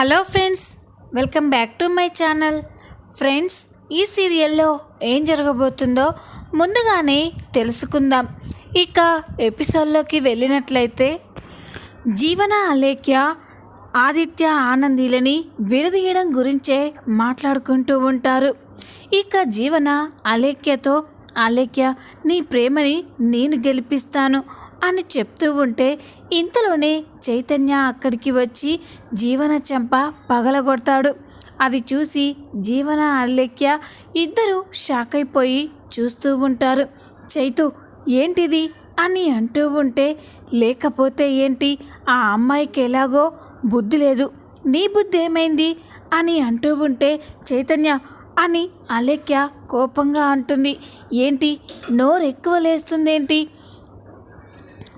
Hello friends welcome back to my channel. Friends ఈ సీరియల్లో ఏం జరగబోతుందో ముందుగానే తెలుసుకుందాం. ఇక ఎపిసోడ్లోకి వెళ్ళినట్లయితే జీవన అలేఖ్య ఆదిత్య ఆనందీలని విడదీయడం గురించే మాట్లాడుకుంటూ ఉంటారు. ఇక జీవన అలేఖ్యతో అలేఖ్య నీ ప్రేమని నేను గెలిపిస్తాను అని చెప్తూ ఉంటే ఇంతలోనే చైతన్య అక్కడికి వచ్చి జీవన చెంప పగలగొడతాడు. అది చూసి జీవన అల్లెక్య ఇద్దరు షాక్ అయిపోయి చూస్తూ ఉంటారు. చైతు ఏంటిది? అని అంటూ ఉంటే లేకపోతే ఏంటి? ఆ అమ్మాయికి ఎలాగో బుద్ధి లేదు. నీ బుద్ధి ఏమైంది? అని అంటూ ఉంటే చైతన్య అని అలేఖ్య కోపంగా అంటుంది. ఏంటి? నోరు ఎక్కువ లేస్తుందేంటి?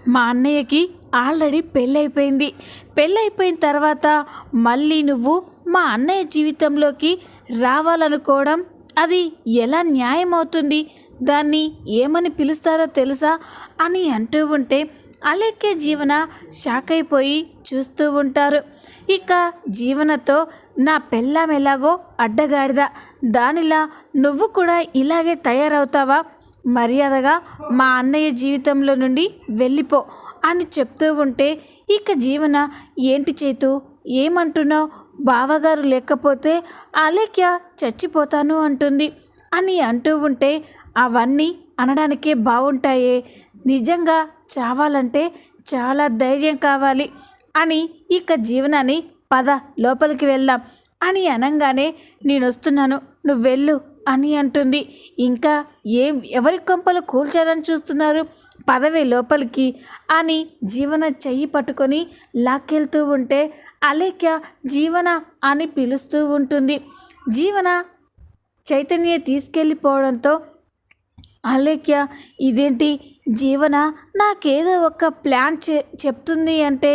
మా అన్నయ్యకి ఆల్రెడీ పెళ్ళైపోయింది. పెళ్ళైపోయిన తర్వాత మళ్ళీ నువ్వు మా అన్నయ్య జీవితంలోకి రావాలనుకోవడం అది ఎలా న్యాయం అవుతుంది దాన్ని ఏమని పిలుస్తారో తెలుసా? అని అంటూ ఉంటే అలేకే జీవన షాక్ అయిపోయి చూస్తూ ఉంటారు. ఇక జీవనతో నా పెళ్ళం ఎలాగో అడ్డగాడిద. దానిలా నువ్వు కూడా ఇలాగే తయారవుతావా? మర్యాదగా మా అన్నయ్య జీవితంలో నుండి వెళ్ళిపో అని చెప్తూ ఉంటే ఇక జీవన ఏంటి చేతు? ఏమంటున్నావు? బావగారు లేకపోతే అలేఖ్య చచ్చిపోతాను అంటుంది. అని అంటూ ఉంటే అవన్నీ అనడానికే బాగుంటాయే నిజంగా చావాలంటే చాలా ధైర్యం కావాలి అని ఇక జీవనాన్ని పద లోపలికి వెళ్దాం అని అనగానే నేను వస్తున్నాను నువ్వు వెళ్ళు అని అంటుంది. ఇంకా ఏం ఎవరి కొంపలు కూల్చారని చూస్తున్నారు? పదవి లోపలికి అని జీవన చెయ్యి పట్టుకొని లాక్కెళ్తూ ఉంటే అలేఖ్య జీవన అని పిలుస్తూ ఉంటుంది. జీవన చైతన్య తీసుకెళ్ళిపోవడంతో అలేఖ్య ఇదేంటి? జీవన నాకేదో ఒక ప్లాన్ చె చెప్తుంది అంటే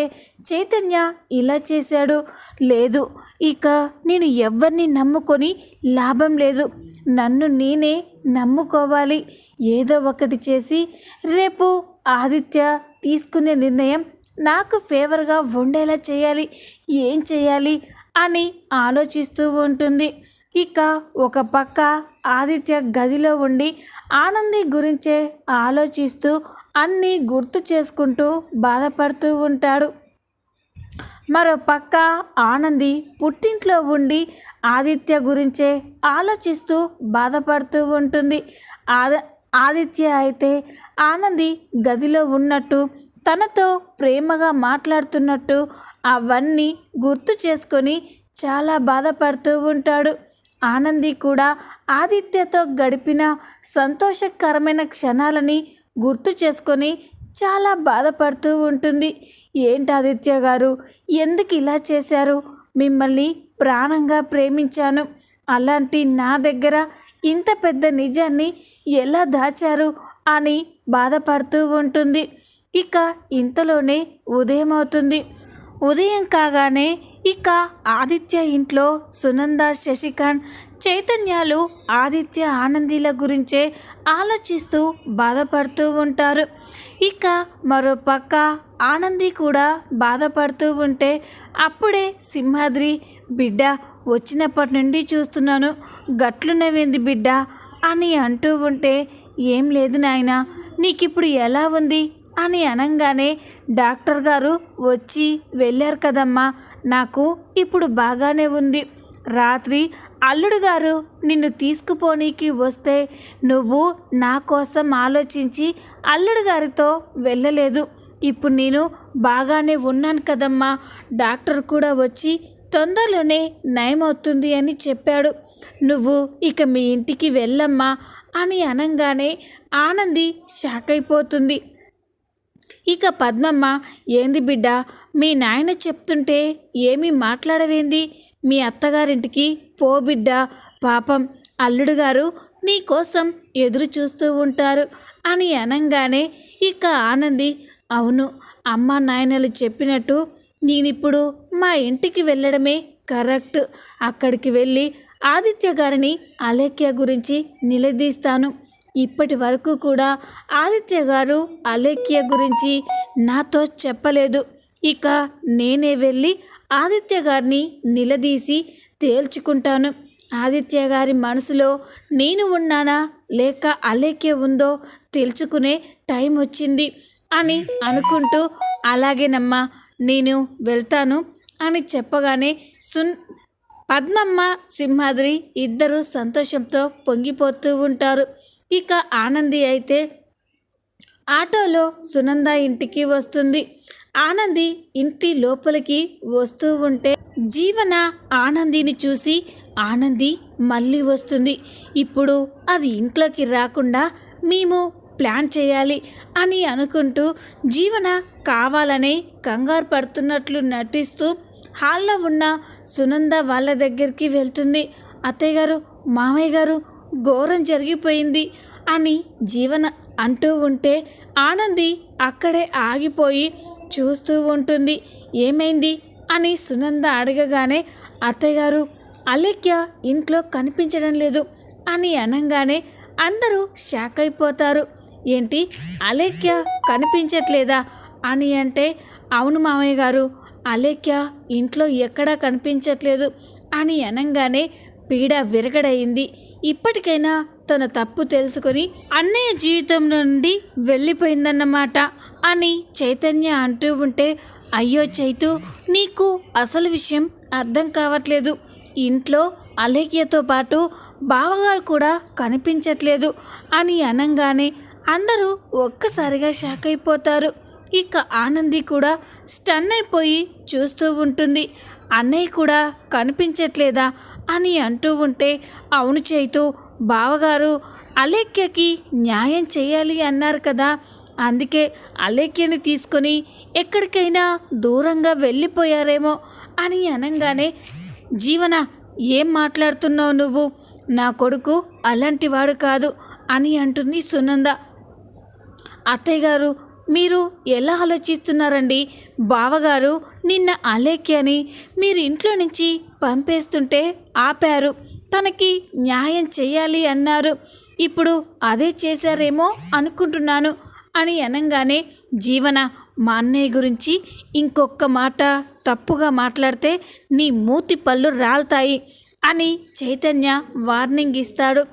చైతన్య ఇలా చేశాడు. లేదు ఇక నేను ఎవరిని నమ్ముకొని లాభం లేదు. నన్ను నేనే నమ్ముకోవాలి. ఏదో ఒకటి చేసి రేపు ఆదిత్య తీసుకునే నిర్ణయం నాకు ఫేవర్గా ఉండేలా చేయాలి. ఏం చేయాలి అని ఆలోచిస్తూ ఉంటుంది. ఇక ఒక పక్క ఆదిత్య గదిలో ఉండి ఆనంది గురించే ఆలోచిస్తూ అన్నీ గుర్తు చేసుకుంటూ బాధపడుతూ ఉంటాడు. మరో పక్క ఆనంది పుట్టింట్లో ఉండి ఆదిత్య గురించే ఆలోచిస్తూ బాధపడుతూ ఉంటుంది. ఆద ఆదిత్య అయితే ఆనంది గదిలో ఉన్నట్టు తనతో ప్రేమగా మాట్లాడుతున్నట్టు అవన్నీ గుర్తు చేసుకొని చాలా బాధపడుతూ ఉంటాడు. ఆనంది కూడా ఆదిత్యతో గడిపిన సంతోషకరమైన క్షణాలని గుర్తు చేసుకొని చాలా బాధపడుతూ ఉంటుంది. ఏంటి ఆదిత్య గారు? ఎందుకు ఇలా చేశారు? మిమ్మల్ని ప్రాణంగా ప్రేమించాను. అలాంటి నా దగ్గర ఇంత పెద్ద నిజాన్ని ఎలా దాచారు అని బాధపడుతూ ఉంటుంది. ఇక ఇంతలోనే ఉదయం అవుతుంది. ఉదయం కాగానే ఇక ఆదిత్య ఇంట్లో సునంద శశికాంత్ చైతన్యాలు ఆదిత్య ఆనందీల గురించే ఆలోచిస్తూ బాధపడుతూ ఉంటారు. ఇక మరో పక్క ఆనంది కూడా బాధపడుతూ ఉంటే అప్పుడే సింహాద్రి బిడ్డ వచ్చినప్పటి నుండి చూస్తున్నాను. గట్లున్నవేంది బిడ్డ అని అంటూ ఉంటే ఏం లేదు నాయన నీకిప్పుడు ఎలా ఉంది? అని అనగానే డాక్టర్ గారు వచ్చి వెళ్ళారు కదమ్మా నాకు ఇప్పుడు బాగానే ఉంది. రాత్రి అల్లుడు గారు నిన్ను తీసుకుపోనీకి వస్తే నువ్వు నా కోసం ఆలోచించి అల్లుడు గారితో వెళ్ళలేదు. ఇప్పుడు నేను బాగానే ఉన్నాను కదమ్మా. డాక్టర్ కూడా వచ్చి తొందరలోనే నయమవుతుంది అని చెప్పాడు. నువ్వు ఇక మీ ఇంటికి వెళ్ళమ్మా అని అనగానే ఆనంది షాక్ అయిపోతుంది. ఇక పద్మమ్మ ఏంది బిడ్డ మీ నాయన చెప్తుంటే ఏమీ మాట్లాడవేంది? మీ అత్తగారింటికి పో బిడ్డ పాపం అల్లుడు గారు నీ కోసం ఎదురు చూస్తూ ఉంటారు అని అనగానే ఇక ఆనంది అవును అమ్మ నాయనలు చెప్పినట్టు నేనిప్పుడు మా ఇంటికి వెళ్ళడమే కరెక్ట్. అక్కడికి వెళ్ళి ఆదిత్య గారిని అలేఖ్య గురించి నిలదీస్తాను. ఇప్పటి వరకు కూడా ఆదిత్య గారు అలేఖ్య గురించి నాతో చెప్పలేదు. ఇక నేనే వెళ్ళి ఆదిత్య గారిని నిలదీసి తేల్చుకుంటాను. ఆదిత్య గారి మనసులో నేను ఉన్నానా? లేక అలేకే ఉందో తెలుసుకునే టైం వచ్చింది అని అనుకుంటూ అలాగేనమ్మా నేను వెళ్తాను అని చెప్పగానే సున్ పద్మమ్మ సింహాద్రి ఇద్దరు సంతోషంతో పొంగిపోతూ ఉంటారు. ఇక ఆనంది అయితే ఆటోలో సునంద ఇంటికి వస్తుంది. ఆనంది ఇంటి లోపలికి వస్తూ ఉంటే జీవన ఆనందిని చూసి ఆనంది మళ్ళీ వస్తుంది. ఇప్పుడు అది ఇంట్లోకి రాకుండా మేము ప్లాన్ చేయాలి అని అనుకుంటూ జీవన కావాలని కంగారు పడుతున్నట్లు నటిస్తూ హాల్లో ఉన్న సునంద వాళ్ళ దగ్గరికి వెళ్తుంది. అత్తయ్య గారు మామయ్య గారు ఘోరం జరిగిపోయింది అని జీవన అంటూ ఉంటే ఆనంది అక్కడే ఆగిపోయి చూస్తూ ఉంటుంది. ఏమైంది? అని సునంద అడగగానే అత్తయ్య గారు అలేఖ్య ఇంట్లో కనిపించడం లేదు అని అనగానే అందరూ షాక్ అయిపోతారు. ఏంటి? అలేఖ్య కనిపించట్లేదా? అని అంటే అవును మామయ్య గారు అలేఖ్య ఇంట్లో ఎక్కడా కనిపించట్లేదు అని అనగానే పీడ విరగడయింది. ఇప్పటికైనా తన తప్పు తెలుసుకొని అన్నయ్య జీవితం నుండి వెళ్ళిపోయిందన్నమాట అని చైతన్య అంటూ ఉంటే అయ్యో చైతు నీకు అసలు విషయం అర్థం కావట్లేదు. ఇంట్లో అలేఖ్యతో పాటు బావగారు కూడా కనిపించట్లేదు అని అనగానే అందరూ ఒక్కసారిగా షాక్ అయిపోతారు. ఇక ఆనంది కూడా స్టన్ అయిపోయి చూస్తూ ఉంటుంది. అన్నయ్య కూడా కనిపించట్లేదా? అని అంటూ ఉంటే అవును చేతూ బావగారు అలేఖ్యకి న్యాయం చేయాలి అన్నారు కదా. అందుకే అలేఖ్యని తీసుకొని ఎక్కడికైనా దూరంగా వెళ్ళిపోయారేమో అని అనగానే జీవన ఏం మాట్లాడుతున్నావు నువ్వు? నా కొడుకు అలాంటి వాడు కాదు అని అంటుంది సునంద. అత్తయ్య గారు మీరు ఎలా ఆలోచిస్తున్నారండి? బావగారు నిన్న అలేఖ్యని మీరు ఇంట్లో నుంచి పంపేస్తుంటే ఆపారు. తనకి న్యాయం చేయాలి అన్నారు. ఇప్పుడు అదే చేశారేమో అనుకుంటున్నాను అని అనగానే జీవన మా అన్నయ్య గురించి ఇంకొక మాట తప్పుగా మాట్లాడితే నీ మూతి పళ్ళు రాలుతాయి అని చైతన్య వార్నింగ్ ఇస్తాడు.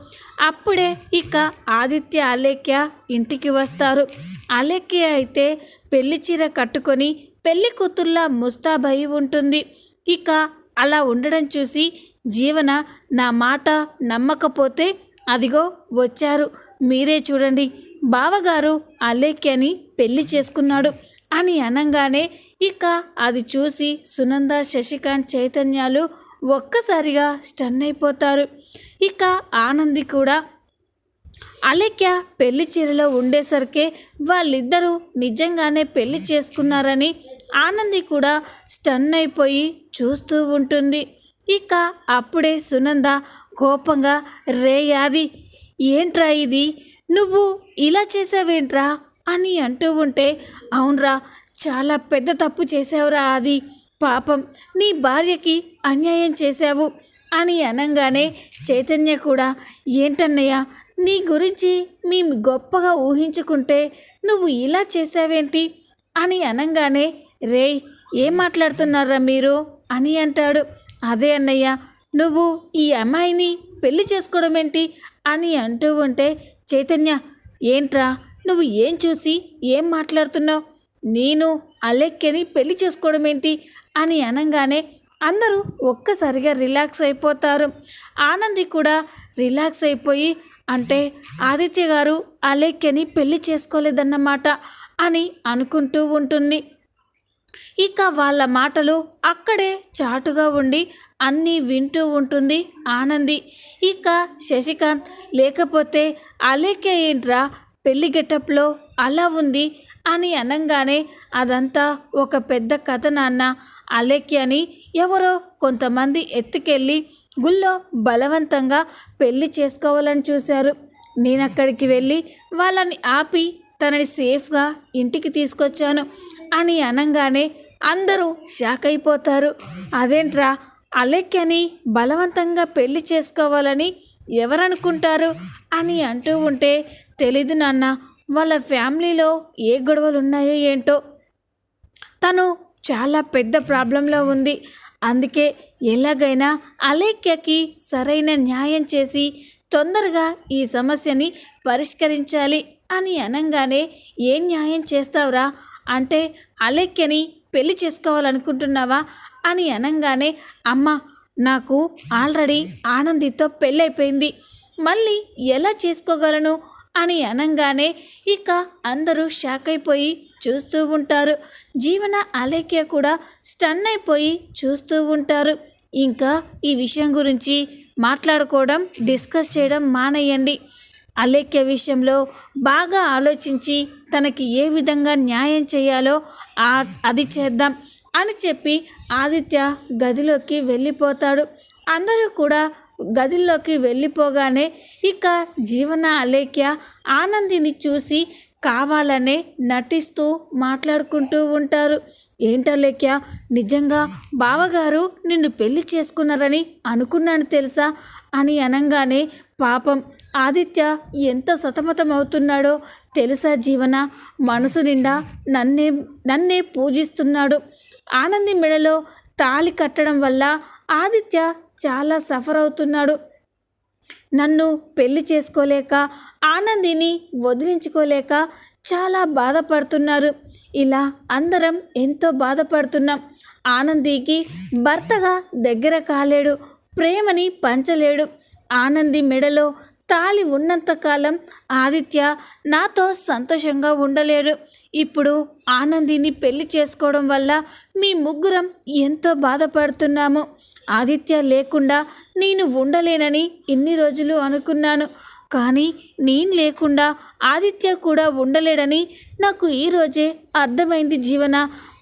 అప్పుడే ఇక ఆదిత్య అలేఖ్య ఇంటికి వస్తారు. అలేఖ్య అయితే పెళ్ళి చీర కట్టుకొని పెళ్ళి కూతుర్లా ముస్తాబయి ఉంటుంది. ఇక అలా ఉండడం చూసి జీవన నా మాట నమ్మకపోతే అదిగో వచ్చారు. మీరే చూడండి బావగారు అలేఖ్యని పెళ్ళి చేసుకున్నాడు అని అనగానే ఇక అది చూసి సునంద శశికాంత్ చైతన్యాలు ఒక్కసారిగా స్టన్ అయిపోతారు. ఇక ఆనంది కూడా అలేఖ్య పెళ్ళి చీరలో ఉండేసరికే వాళ్ళిద్దరూ నిజంగానే పెళ్ళి చేసుకున్నారని ఆనంది కూడా స్టన్ అయిపోయి చూస్తూ ఉంటుంది. ఇక అప్పుడే సునంద కోపంగా రే యాది ఏంట్రా ఇది? నువ్వు ఇలా చేసావేంట్రా? అని అంటూ ఉంటే అవునరా చాలా పెద్ద తప్పు చేసావురా అది పాపం నీ భార్యకి అన్యాయం చేశావు. అని అనగానే చైతన్య కూడా ఏంటన్నయ్య నీ గురించి మేము గొప్పగా ఊహించుకుంటే నువ్వు ఇలా చేసావేంటి అని అనగానే రే ఏం మాట్లాడుతున్నారా మీరు? అని అంటాడు. అదే అన్నయ్య నువ్వు ఈ అమ్మాయిని పెళ్ళి చేసుకోవడం ఏంటి అని అంటూ ఉంటే చైతన్య ఏంట్రా నువ్వు ఏం చూసి ఏం మాట్లాడుతున్నావు? నేను అలెక్కని పెళ్ళి చేసుకోవడం ఏంటి అని అనగానే అందరూ ఒక్కసారిగా రిలాక్స్ అయిపోతారు. ఆనంది కూడా రిలాక్స్ అయిపోయి అంటే ఆదిత్య గారు అలెక్కని పెళ్ళి చేసుకోలేదన్నమాట అని అనుకుంటూ ఉంటుంది. ఇక వాళ్ళ మాటలు అక్కడే చాటుగా ఉండి అన్నీ వింటూ ఉంటుంది ఆనంది. ఇక శశికాంత్ లేకపోతే అలేఖ్య ఏంట్రా పెళ్ళి గెటప్లో అలా ఉంది అని అనగానే అదంతా ఒక పెద్ద కథ నాన్న. అలేఖ్యని ఎవరో కొంతమంది ఎత్తుకెళ్ళి గుళ్ళో బలవంతంగా పెళ్ళి చేసుకోవాలని చూశారు. నేను అక్కడికి వెళ్ళి వాళ్ళని ఆపి తనని సేఫ్గా ఇంటికి తీసుకొచ్చాను అని అనగానే అందరూ షాక్ అయిపోతారు అదేంట్రా? అలెక్యని బలవంతంగా పెళ్ళి చేసుకోవాలని ఎవరనుకుంటారు? అని అంటూ ఉంటే తెలీదు నాన్న వాళ్ళ ఫ్యామిలీలో ఏ గొడవలు ఉన్నాయో ఏంటో. తను చాలా పెద్ద ప్రాబ్లంలో ఉంది. అందుకే ఎలాగైనా అలేఖ్యకి సరైన న్యాయం చేసి తొందరగా ఈ సమస్యని పరిష్కరించాలి. అని అనగానే ఏం న్యాయం చేస్తావురా? అంటే అలేఖ్యని పెళ్ళి చేసుకోవాలనుకుంటున్నావా? అని అనగానే అమ్మ నాకు ఆల్రెడీ ఆనందితో పెళ్ళైపోయింది. మళ్ళీ ఎలా చేసుకోగలను? అని అనగానే ఇక అందరూ షాక్ అయిపోయి చూస్తూ ఉంటారు. జీవన అలేఖ్య కూడా స్టన్ అయిపోయి చూస్తూ ఉంటారు. ఇంకా ఈ విషయం గురించి మాట్లాడుకోవడం డిస్కస్ చేయడం మానేయండి. అలేఖ్య విషయంలో బాగా ఆలోచించి తనకి ఏ విధంగా న్యాయం చేయాలో అది చేద్దాం అని చెప్పి ఆదిత్య గదిలోకి వెళ్ళిపోతాడు. అందరూ కూడా గదిలోకి వెళ్ళిపోగానే ఇక జీవన అలేఖ్య ఆనందిని చూసి కావాలనే నటిస్తూ మాట్లాడుకుంటూ ఉంటారు. ఏంటలేఖ్య నిజంగా బావగారు నిన్ను పెళ్ళి చేసుకున్నారని అనుకున్నాను తెలుసా? అని అనగానే పాపం ఆదిత్య ఎంత సతమతమవుతున్నాడో తెలుసా జీవన? మనసు నిండా నన్నే నన్నే పూజిస్తున్నాడు. ఆనంది మెడలో తాళి కట్టడం వల్ల ఆదిత్య చాలా సఫర్ అవుతున్నాడు నన్ను పెళ్ళి చేసుకోలేక ఆనందిని వదిలించుకోలేక చాలా బాధపడుతున్నారు. ఇలా అందరం ఎంతో బాధపడుతున్నాం. ఆనందికి భర్తగా దగ్గర కాలేడు ప్రేమని పంచలేడు. ఆనంది మెడలో తాలి ఉన్నంతకాలం ఆదిత్య నాతో సంతోషంగా ఉండలేరు ఇప్పుడు ఆనందిని పెళ్ళి చేసుకోవడం వల్ల మీ ముగ్గురం ఎంతో బాధపడుతున్నాము. ఆదిత్య లేకుండా నేను ఉండలేనని ఎన్ని రోజులు అనుకున్నాను. కానీ నేను లేకుండా ఆదిత్య కూడా ఉండలేడని నాకు ఈరోజే అర్థమైంది జీవన.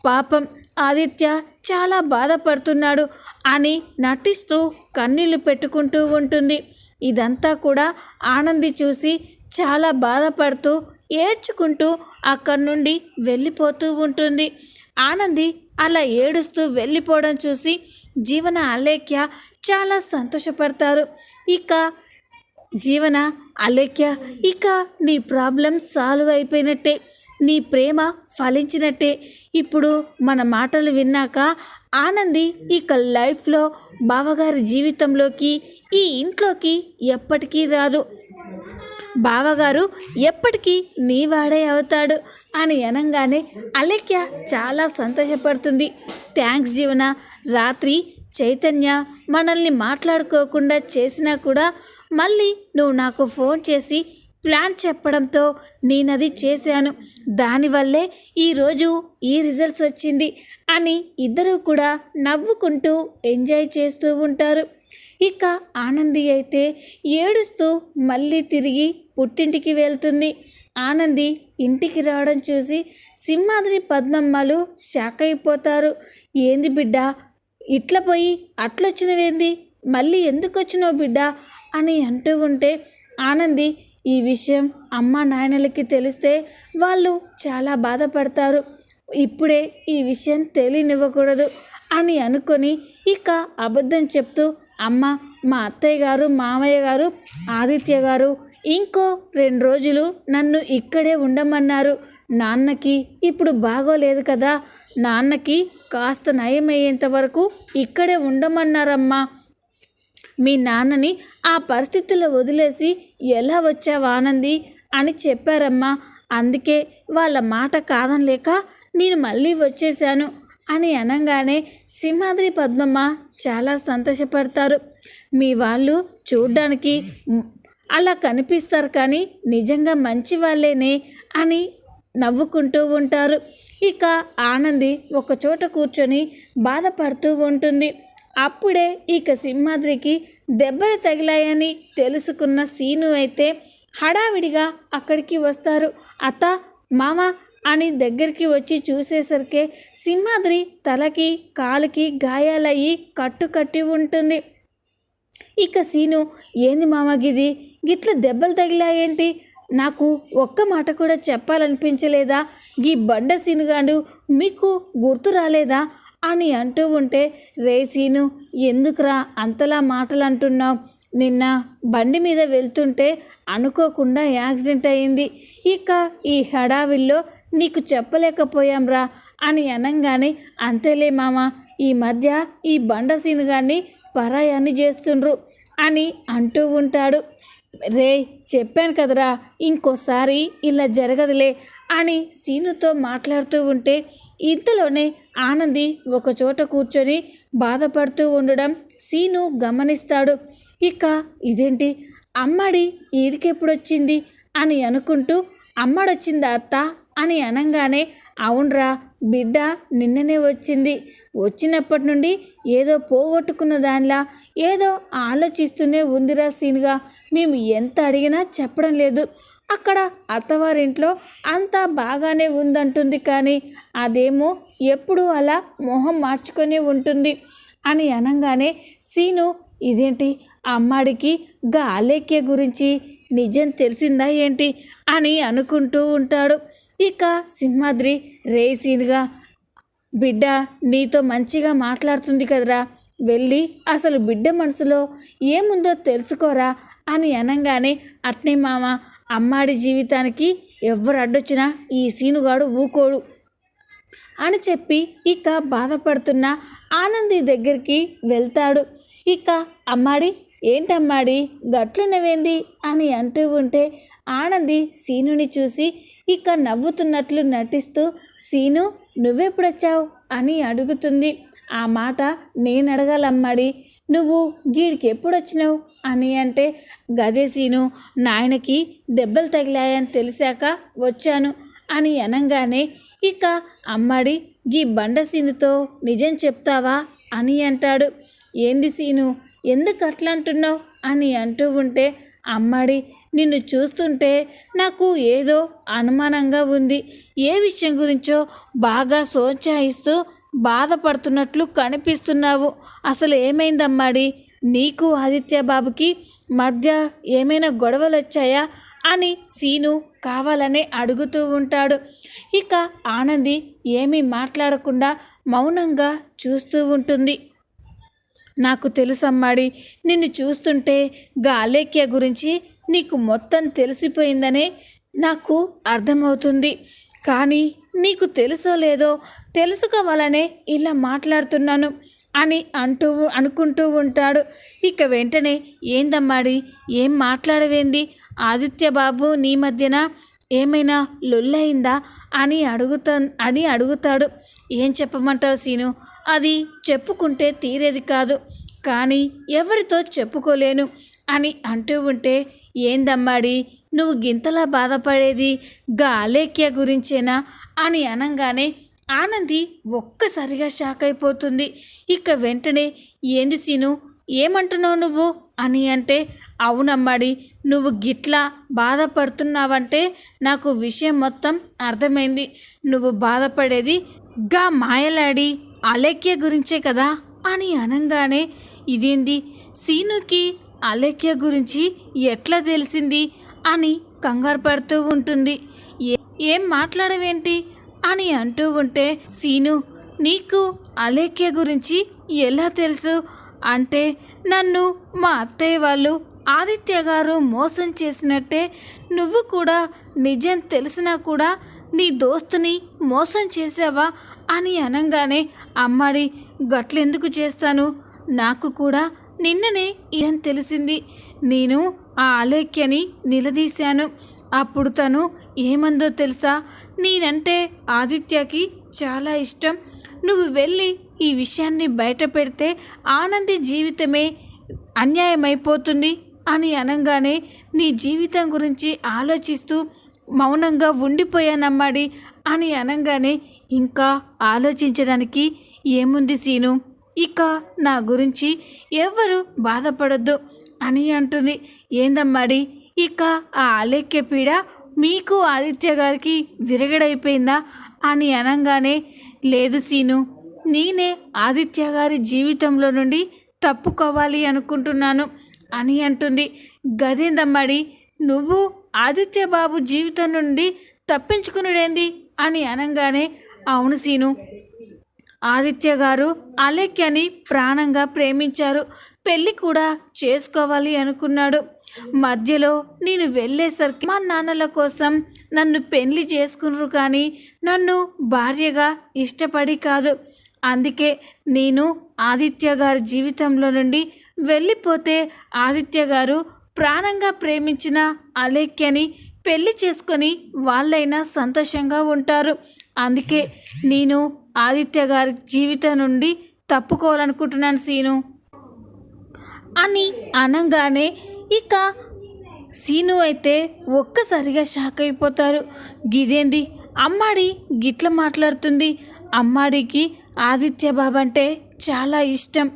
పాపం ఆదిత్య చాలా బాధపడుతున్నాడు అని నటిస్తూ కన్నీళ్ళు పెట్టుకుంటూ ఉంటుంది. ఇదంతా కూడా ఆనంది చూసి చాలా బాధపడుతూ ఏడ్చుకుంటూ అక్కడి నుండి వెళ్ళిపోతూ ఉంటుంది. ఆనంది అలా ఏడుస్తూ వెళ్ళిపోవడం చూసి జీవన అలేఖ్య చాలా సంతోషపడతారు. ఇక జీవన అలేఖ్య ఇక నీ ప్రాబ్లం సాల్వ్ అయిపోయినట్టే. నీ ప్రేమ ఫలించినట్టే. ఇప్పుడు మన మాటలు విన్నాక ఆనంది ఇక లైఫ్లో బావగారి జీవితంలోకి ఈ ఇంట్లోకి ఎప్పటికీ రాదు. బావగారు ఎప్పటికీ నీవాడే అవుతాడు అని అనగానే అలేఖ్య చాలా సంతోషపడుతుంది. థ్యాంక్స్ జీవన రాత్రి చైతన్య మనల్ని మాట్లాడుకోకుండా చేసినా కూడా మళ్ళీ నువ్వు నాకు ఫోన్ చేసి ప్లాన్ చెప్పడంతో నేనది చేశాను. దానివల్లే ఈరోజు ఈ రిజల్ట్స్ వచ్చింది అని ఇద్దరూ కూడా నవ్వుకుంటూ ఎంజాయ్ చేస్తూ ఉంటారు. ఇక ఆనంది అయితే ఏడుస్తూ మళ్ళీ తిరిగి పుట్టింటికి వెళ్తుంది. ఆనంది ఇంటికి రావడం చూసి సింహాద్రి పద్మమ్మలు షాక్ అయిపోతారు. ఏంది బిడ్డ ఇట్ల పోయి అట్లొచ్చినవేంది? మళ్ళీ ఎందుకు వచ్చినావు బిడ్డ? అని అంటూ ఉంటే ఆనంది ఈ విషయం అమ్మ నాయనలకి తెలిస్తే వాళ్ళు చాలా బాధపడతారు. ఇప్పుడే ఈ విషయం తెలియనివ్వకూడదు అని అనుకొని ఇక అబద్ధం చెప్తూ అమ్మ మా అత్తయ్య గారు మామయ్య గారు ఆదిత్య గారు ఇంకో రెండు రోజులు నన్ను ఇక్కడే ఉండమన్నారు. నాన్నకి ఇప్పుడు బాగోలేదు కదా. నాన్నకి కాస్త నయమయ్యేంత వరకు ఇక్కడే ఉండమన్నారమ్మా. మీ నాన్నని ఆ పరిస్థితుల్లో వదిలేసి ఎలా వచ్చావు ఆనంది అని చెప్పారమ్మా. అందుకే వాళ్ళ మాట కాదనలేక నేను మళ్ళీ వచ్చేసాను అని అనగానే సింహాద్రి పద్మమ్మ చాలా సంతోషపడతారు. మీ వాళ్ళు చూడ్డానికి అలా కనిపిస్తారు కానీ నిజంగా మంచి వాళ్ళేనే అని నవ్వుకుంటూ ఉంటారు. ఇక ఆనంది ఒక చోట కూర్చొని బాధపడుతూ ఉంటుంది. అప్పుడే ఇక సింహాద్రికి దెబ్బలు తగిలాయని తెలుసుకున్న సీను అయితే హడావిడిగా అక్కడికి వస్తారు. అత్త మామ అని దగ్గరికి వచ్చి చూసేసరికి సింహాద్రి తలకి కాలుకి గాయాలయ్యి కట్టు కట్టి ఉంటుంది. ఇక సీను ఏంది మామగిది గిట్ల దెబ్బలు తగిలాయేంటి? నాకు ఒక్క మాట కూడా చెప్పాలనిపించలేదా? గీ బండ సీనుగాడు మీకు గుర్తు రాలేదా? అని అంటూ ఉంటే రే సీను ఎందుకురా అంతలా మాటలు అంటున్నావు నిన్న బండి మీద వెళ్తుంటే అనుకోకుండా యాక్సిడెంట్ అయింది. ఇక ఈ హడావిల్లో నీకు చెప్పలేకపోయాంరా అని అనగానే అంతేలే మామ ఈ మధ్య ఈ బండసీను కానీ పరాయాన్ని చేస్తుండ్రు అని అంటూ ఉంటాడు. రే చెప్పాను కదరా ఇంకోసారి ఇలా జరగదులే అని సీనుతో మాట్లాడుతూ ఉంటే ఇంతలోనే ఆనంది ఒక చోట కూర్చొని బాధపడుతూ ఉండడం సీను గమనిస్తాడు. ఇక ఇదేంటి? అమ్మడి ఈడికెప్పుడొచ్చింది? అని అనుకుంటూ అమ్మడొచ్చిందా అత్త? అని అనగానే అవునరా బిడ్డ నిన్ననే వచ్చింది. వచ్చినప్పటి నుండి ఏదో పోగొట్టుకున్న దానిలా ఏదో ఆలోచిస్తూనే ఉందిరా సీన్గా. మేము ఎంత అడిగినా చెప్పడం లేదు. అక్కడ అత్తవారింట్లో అంతా బాగానే ఉందంటుంది కానీ అదేమో ఎప్పుడూ అలా మొహం మార్చుకొని ఉంటుంది అని అనగానే సీను ఇదేంటి? అమ్మాడికి గాలేక్య గురించి నిజం తెలిసిందా ఏంటి? అని అనుకుంటూ ఉంటాడు. ఇక సింహాద్రి రేసీన్గా బిడ్డ నీతో మంచిగా మాట్లాడుతుంది కదరా వెళ్ళి అసలు బిడ్డ మనసులో ఏముందో తెలుసుకోరా? అని అనగానే అట్నే మామ అమ్మాడి జీవితానికి ఎవరు అడ్డొచ్చినా ఈ సీనుగాడు ఊకోడు అని చెప్పి ఇక బాధపడుతున్న ఆనంది దగ్గరికి వెళ్తాడు. ఇక అమ్మాడి ఏంటమ్మాడి గట్లున్నవేంది? అని అంటూ ఉంటే ఆనంది సీనుని చూసి ఇక నవ్వుతున్నట్లు నటిస్తూ సీను నువ్వెప్పుడొచ్చావు? అని అడుగుతుంది. ఆ మాట నేను అడగాలమ్మాడి నువ్వు గీడికి ఎప్పుడొచ్చినావు అని అంటే గదే సీను నాయనకి దెబ్బలు తగిలాయని తెలిసాక వచ్చాను అని అనగానే ఇక అమ్మడి గీ బండ సీనుతో నిజం చెప్తావా? అని అంటాడు. ఏంది సీను ఎందుకు అట్లా అంటున్నావు అని అంటూ ఉంటే అమ్మడి నిన్ను చూస్తుంటే నాకు ఏదో అనుమానంగా ఉంది. ఏ విషయం గురించో బాగా సోత్సాహిస్తూ బాధపడుతున్నట్లు కనిపిస్తున్నావు. అసలు ఏమైందమ్మాడి నీకు ఆదిత్య బాబుకి మధ్య ఏమైనా గొడవలు వచ్చాయా అని సీను కావాలనే అడుగుతూ ఉంటాడు. ఇక ఆనంది ఏమీ మాట్లాడకుండా మౌనంగా చూస్తూ ఉంటుంది. నాకు తెలుసమ్మాడి నిన్ను చూస్తుంటే గాలేఖ్య గురించి నీకు మొత్తం తెలిసిపోయిందనే నాకు అర్థమవుతుంది. కానీ నీకు తెలుసో లేదో తెలుసుకోవాలనే ఇలా మాట్లాడుతున్నాను అని అంటూ అనుకుంటూ ఉంటాడు. ఇక వెంటనే ఏందమ్మాడి ఏం మాట్లాడవేంది? ఆదిత్య బాబు నీ మధ్యన ఏమైనా లొల్లయిందా? అని అడుగుతా అని అడుగుతాడు. ఏం చెప్పమంటావు సీను? అది చెప్పుకుంటే తీరేది కాదు. కానీ ఎవరితో చెప్పుకోలేను అని అంటూ ఉంటే ఏందమ్మాడి నువ్వు గింతలా బాధపడేది గా అలేఖ్య గురించేనా? అని అనగానే ఆనంది ఒక్కసారిగా షాక్ అయిపోతుంది. ఇక వెంటనే ఏంది సీను? ఏమంటున్నావు నువ్వు? అని అంటే అవునమ్మాడి నువ్వు గిట్లా బాధపడుతున్నావంటే నాకు విషయం మొత్తం అర్థమైంది. నువ్వు బాధపడేది గా మాయలాడి అలేఖ్య గురించే కదా? అని అనగానే ఇదేంది? సీనుకి అలేఖ్య గురించి ఎట్లా తెలిసింది? అని కంగారు పడుతూ ఉంటుంది. ఏం మాట్లాడవేంటి? అని అంటూ ఉంటే సీను నీకు అలేఖ్య గురించి ఎలా తెలుసు? అంటే నన్ను మా అత్తయ్య వాళ్ళు ఆదిత్య గారు మోసం చేసినట్టే నువ్వు కూడా నిజం తెలిసినా కూడా నీ దోస్తుని మోసం చేసావా? అని అనగానే అమ్మాడి గట్లెందుకు చేస్తాను? నాకు కూడా నిన్ననే ఏం తెలిసింది. నేను ఆ అలేఖ్యని నిలదీశాను. అప్పుడు తను ఏమందో తెలుసా? నేనంటే ఆదిత్యకి చాలా ఇష్టం. నువ్వు వెళ్ళి ఈ విషయాన్ని బయట పెడితే ఆనంది జీవితమే అన్యాయమైపోతుంది అని అనగానే నీ జీవితం గురించి ఆలోచిస్తూ మౌనంగా ఉండిపోయానమ్మాడి అని అనగానే ఇంకా ఆలోచించడానికి ఏముంది సీను? ఇక నా గురించి ఎవ్వరు బాధపడొద్దు. అని అంటుంది. ఏందమ్మాడి ఇక ఆ అలెక్కె పీడ మీకు ఆదిత్య గారికి విరగడైపోయిందా? అని అనగానే లేదు సీను నేనే ఆదిత్య గారి జీవితంలో నుండి తప్పుకోవాలి అనుకుంటున్నాను అని అంటుంది. గదేందమ్మాడి నువ్వు ఆదిత్య బాబు జీవితం నుండి తప్పించుకునుడేంది అని అనగానే అవును సీను ఆదిత్య గారు అలెక్యని ప్రాణంగా ప్రేమించారు. పెళ్ళి కూడా చేసుకోవాలి అనుకున్నాడు. మధ్యలో నేను వెళ్ళేసరికి మా నాన్నల కోసం నన్ను పెళ్ళి చేసుకున్నారు కానీ నన్ను భార్యగా ఇష్టపడి కాదు. అందుకే నేను ఆదిత్య గారి జీవితంలో నుండి వెళ్ళిపోతే ఆదిత్య గారు ప్రాణంగా ప్రేమించిన అలేఖ్యని పెళ్ళి చేసుకొని వాళ్ళైనా సంతోషంగా ఉంటారు. అందుకే నేను ఆదిత్య గారి జీవితం నుండి తప్పుకోవాలనుకుంటున్నాను సీను. అని అనగానే ఇక సీను అయితే ఒక్కసారిగా షాక్ అయిపోతారు. గిదేంది? అమ్మాడి గిట్ల మాట్లాడుతుంది. అమ్మాడికి ఆదిత్య బాబు అంటే చాలా ఇష్టం.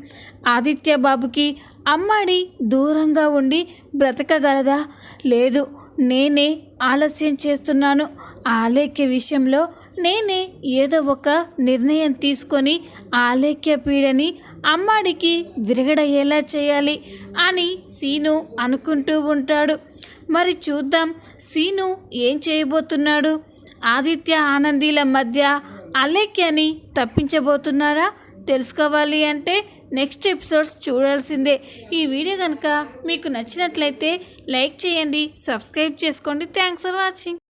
ఆదిత్య బాబుకి అమ్మాడి దూరంగా ఉండి బ్రతకగలదా? లేదు నేనే ఆలస్యం చేస్తున్నాను. ఆలేఖ్య విషయంలో నేనే ఏదో ఒక నిర్ణయం తీసుకొని ఆలేఖ్య పీడని అమ్మాడికి విరగడయ్యేలా చేయాలి అని సీను అనుకుంటూ ఉంటాడు. మరి చూద్దాం సీను ఏం చేయబోతున్నాడు? ఆదిత్య ఆనందీల మధ్య అలేఖ్యని తప్పించబోతున్నారా? తెలుసుకోవాలి అంటే నెక్స్ట్ ఎపిసోడ్స్ చూడాల్సిందే. ఈ వీడియో కనుక మీకు నచ్చినట్లయితే లైక్ చేయండి సబ్స్క్రైబ్ చేసుకోండి. Thanks for watching.